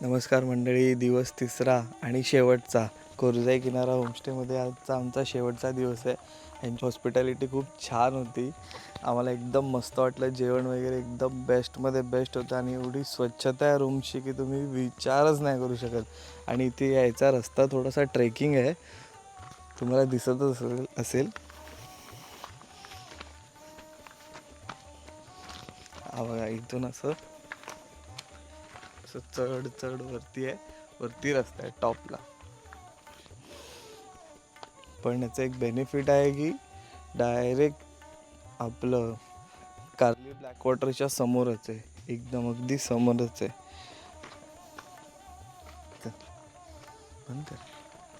नमस्कार मंडळी दिवस तिसरा आणि शेवटचा. कोरजाई किनारा होमस्टेमध्ये आजचा आमचा शेवटचा दिवस आहे. यांची हॉस्पिटॅलिटी खूप छान होती. आम्हाला एकदम मस्त वाटलं. जेवण वगैरे एकदम बेस्टमध्ये बेस्ट होतं आणि एवढी स्वच्छता आहे रूमची की तुम्ही विचारच नाही करू शकत. आणि इथे यायचा रस्ता थोडासा ट्रेकिंग आहे. तुम्हाला दिसतच असेल असेल. हा बघा इथून असं असं चढ चढ वरती आहे. वरती रस्ता आहे टॉपला. पण याचं एक बेनिफिट आहे की डायरेक्ट आपलं कार्ली ब्लॅक वॉटरच्या समोरच आहे. एकदम अगदी समोरच आहे.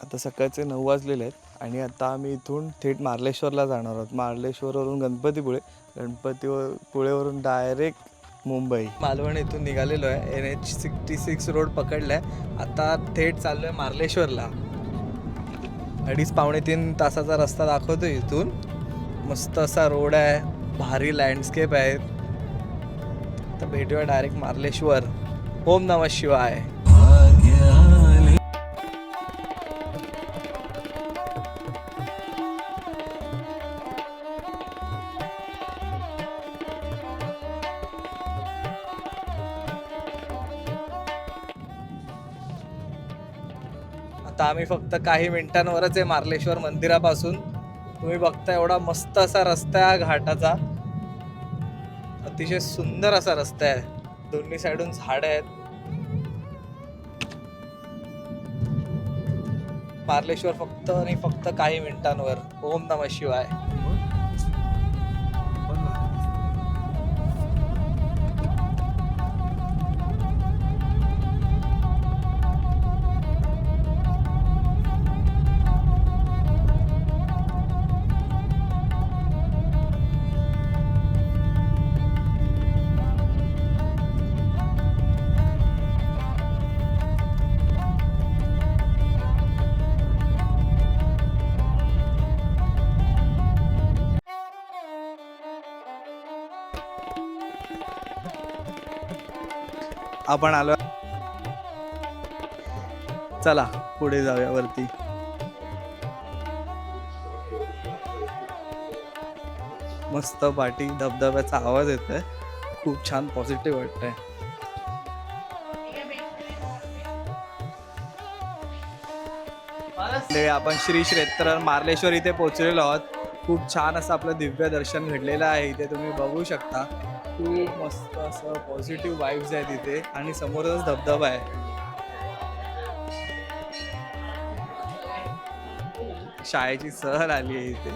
आता सकाळचे नऊ वाजलेले आहेत आणि आता आम्ही इथून थेट मार्लेश्वरला जाणार आहोत. मार्लेश्वरवरून गणपतीपुळे. गणपती पुळेवरून डायरेक्ट मुंबई. मालवण इथून निघालेलो आहे. N H sixty six road पकडलाय. आता थेट चाललोय मार्लेश्वरला. अडीच पावणे तीन तासाचा रस्ता दाखवतो इथून. मस्त असा रोड आहे. भारी लँडस्केप आहे. तर भेटूया डायरेक्ट मार्लेश्वर. ओम नमः शिवाय. आता आम्ही फक्त काही मिनिटांवरच आहे मार्लेश्वर मंदिरापासून. तुम्ही बघता एवढा मस्त असा रस्ता आहे घाटाचा. अतिशय सुंदर असा रस्ता आहे. दोन्ही साईडून झाड आहेत. मार्लेश्वर फक्त आणि फक्त काही मिनिटांवर. ओम नमः शिवाय. आपण आलो. चला पुढे जाऊया वरती. मस्त पाठी धबधब्याचा आवाज येतोय. खूप छान पॉझिटिव्ह वाटतंय. म्हणजे आपण श्री क्षेत्र मार्लेश्वर इथे पोहोचलेलो आहोत. खूप छान असं आपलं दिव्य दर्शन घडलेलं आहे. इथे तुम्ही बघू शकता. खूप मस्त असं पॉझिटिव्ह वाईब्स आहेत इथे आणि समोरच धबधबा आहे. शाळेची सहल आली आहे इथे.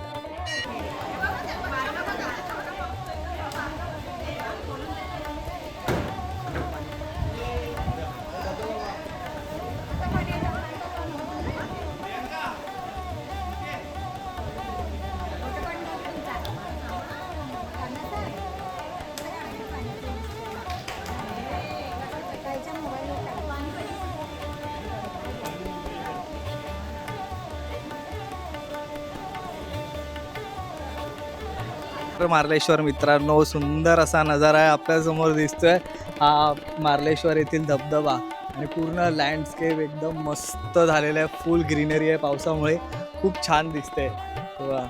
मार्लेश्वर मित्रांनो. सुंदर असा नजारा आहे आपल्यासमोर दिसतोय. हा मार्लेश्वर येथील धबधबा आणि पूर्ण लँडस्केप एकदम मस्त झालेलं आहे. फुल ग्रीनरी आहे पावसामुळे. खूप छान दिसते वा.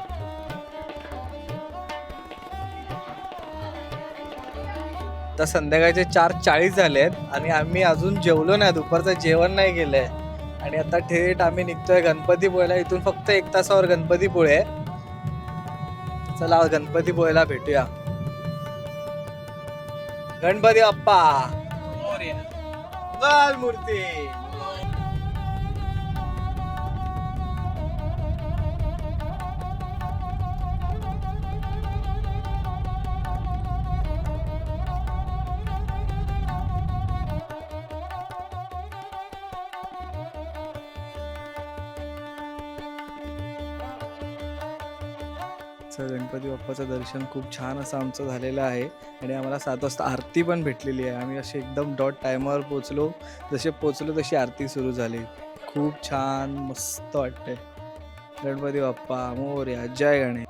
तर संध्याकाळचे चार चाळीस झाले आहेत आणि आम्ही अजून जेवलो नाही दुपारचं जेवण नाही केलंय. आणि आता थेट आम्ही निघतोय गणपतीपुळेला. इथून फक्त एक तासावर गणपतीपुळे आहे. चला गणपतीपुळेला भेटूया. गणपती बाप्पा. मूर्ती. आजचं गणपती बाप्पाचं दर्शन खूप छान असं आमचं झालेलं आहे. आणि आम्हाला सात वाजता आरती पण भेटलेली आहे. आम्ही असे एकदम डॉट टायमावर पोचलो जसे पोचलो तशी आरती सुरू झाली. खूप छान मस्त वाटते गणपती बाप्पा मोर्या जय गणेश.